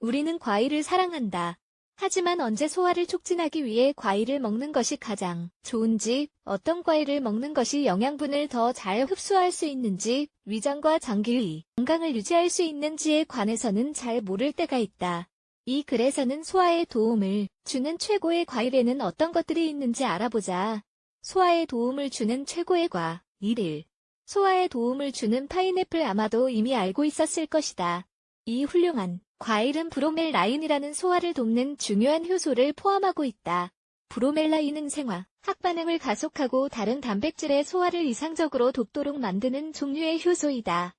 우리는 과일을 사랑한다. 하지만 언제 소화를 촉진하기 위해 과일을 먹는 것이 가장 좋은지, 어떤 과일을 먹는 것이 영양분을 더 잘 흡수할 수 있는지, 위장과 장기의 건강을 유지할 수 있는지에 관해서는 잘 모를 때가 있다. 이 글에서는 소화에 도움을 주는 최고의 과일에는 어떤 것들이 있는지 알아보자. 소화에 도움을 주는 최고의 과, 1일. 소화에 도움을 주는 파인애플 아마도 이미 알고 있었을 것이다. 이 훌륭한 과일은 브로멜라인이라는 소화를 돕는 중요한 효소를 포함하고 있다. 브로멜라인은 생화, 학반응을 가속하고 다른 단백질의 소화를 이상적으로 돕도록 만드는 종류의 효소이다.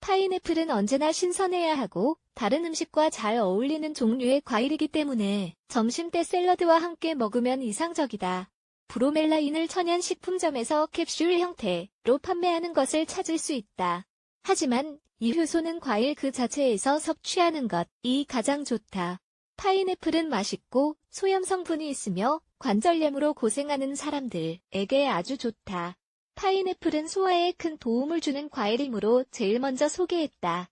파인애플은 언제나 신선해야 하고 다른 음식과 잘 어울리는 종류의 과일이기 때문에 점심때 샐러드와 함께 먹으면 이상적이다. 브로멜라인을 천연식품점에서 캡슐 형태로 판매하는 것을 찾을 수 있다. 하지만 이 효소는 과일 그 자체에서 섭취하는 것이 가장 좋다. 파인애플은 맛있고 소염 성분이 있으며 관절염으로 고생하는 사람들에게 아주 좋다. 파인애플은 소화에 큰 도움을 주는 과일이므로 제일 먼저 소개했다.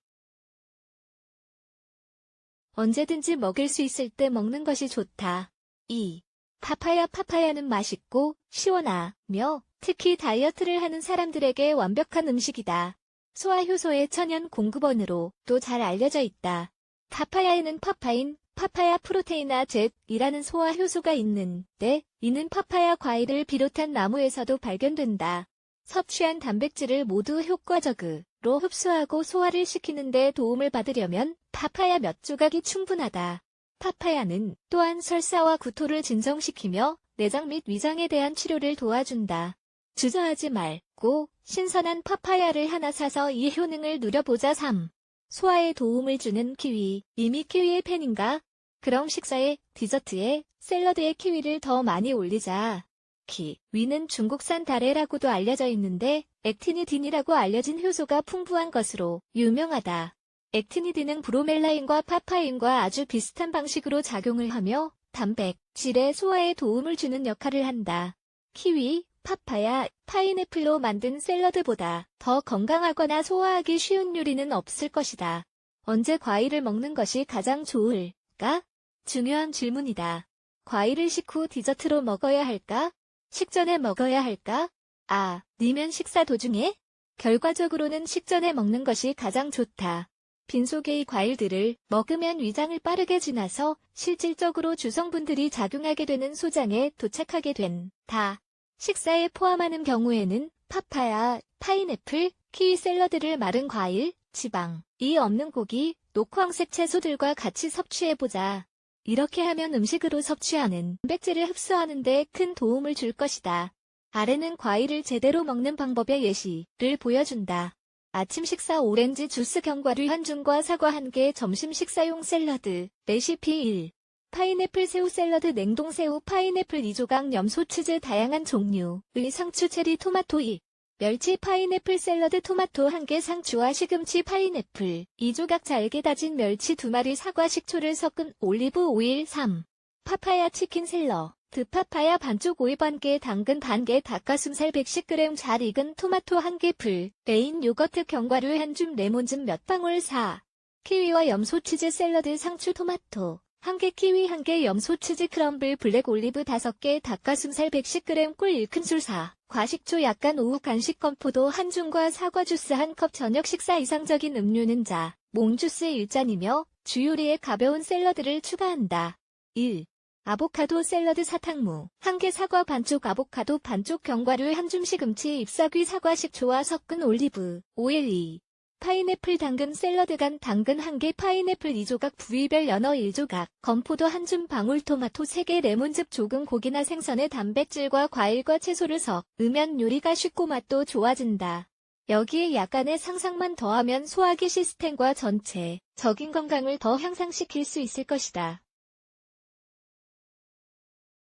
언제든지 먹을 수 있을 때 먹는 것이 좋다. 2. 파파야 파파야는 맛있고 시원하며 특히 다이어트를 하는 사람들에게 완벽한 음식이다. 소화효소의 천연 공급원으로 또 잘 알려져 있다. 파파야에는 파파인, 파파야 프로테이나 젯이라는 소화효소가 있는데 이는 파파야 과일을 비롯한 나무에서도 발견된다. 섭취한 단백질을 모두 효과적으로 흡수하고 소화를 시키는 데 도움을 받으려면 파파야 몇 조각이 충분하다. 파파야는 또한 설사와 구토를 진정시키며 내장 및 위장에 대한 치료를 도와준다. 주저하지 말고 신선한 파파야를 하나 사서 이 효능을 누려보자 3. 소화에 도움을 주는 키위. 이미 키위의 팬인가? 그럼 식사에, 디저트에, 샐러드에 키위를 더 많이 올리자. 키위는 중국산 다레라고도 알려져 있는데 액티니딘이라고 알려진 효소가 풍부한 것으로 유명하다. 액티니딘은 브로멜라인과 파파인과 아주 비슷한 방식으로 작용을 하며 단백 질의 소화에 도움을 주는 역할을 한다. 키위, 파파야, 파인애플로 만든 샐러드보다 더 건강하거나 소화하기 쉬운 요리는 없을 것이다. 언제 과일을 먹는 것이 가장 좋을까? 중요한 질문이다. 과일을 식후 디저트로 먹어야 할까? 식전에 먹어야 할까? 아, 니면 식사 도중에? 결과적으로는 식전에 먹는 것이 가장 좋다. 빈속의 과일들을 먹으면 위장을 빠르게 지나서 실질적으로 주성분들이 작용하게 되는 소장에 도착하게 된다. 식사에 포함하는 경우에는 파파야, 파인애플, 키위 샐러드를 마른 과일, 지방 이 없는 고기, 녹황색 채소들과 같이 섭취해보자. 이렇게 하면 음식으로 섭취하는 단백질을 흡수하는 데 큰 도움을 줄 것이다. 아래는 과일을 제대로 먹는 방법의 예시를 보여준다. 아침 식사 오렌지 주스 견과류 한 줌과 사과 한 개, 점심 식사용 샐러드, 레시피 1. 파인애플 새우 샐러드 냉동 새우 파인애플 2조각 염소 치즈 다양한 종류의 상추 체리 토마토 2. 멸치 파인애플 샐러드 토마토 1개 상추와 시금치 파인애플 2조각 잘게 다진 멸치 2마리 사과 식초를 섞은 올리브 오일 3. 파파야 치킨 샐러 드 파파야 반쪽 오이 반개 당근 반개 닭가슴살 110g 잘 익은 토마토 1개 풀 레인 요거트 견과류 한 줌 레몬즙 몇 방울 4. 키위와 염소치즈 샐러드 상추 토마토 1개 키위 1개 염소 치즈 크럼블 블랙 올리브 5개 닭가슴살 110g 꿀 1큰술 4. 과식초 약간 오후 간식 건포도 한 줌과 사과 주스 한 컵 저녁 식사 이상적인 음료는 자, 몽주스 1잔이며 주요리에 가벼운 샐러드를 추가한다. 1. 아보카도 샐러드 사탕무 1개 사과 반쪽 아보카도 반쪽 견과류 한줌 시금치 잎사귀 사과 식초와 섞은 올리브 오일 2. 파인애플 당근 샐러드 간 당근 1개 파인애플 2조각 부위별 연어 1조각 건포도 한 줌 방울 토마토 3개 레몬즙 조금 고기나 생선의 단백질과 과일과 채소를 섞 으면 요리가 쉽고 맛도 좋아진다. 여기에 약간의 상상만 더하면 소화기 시스템과 전체 적인 건강을 더 향상시킬 수 있을 것이다.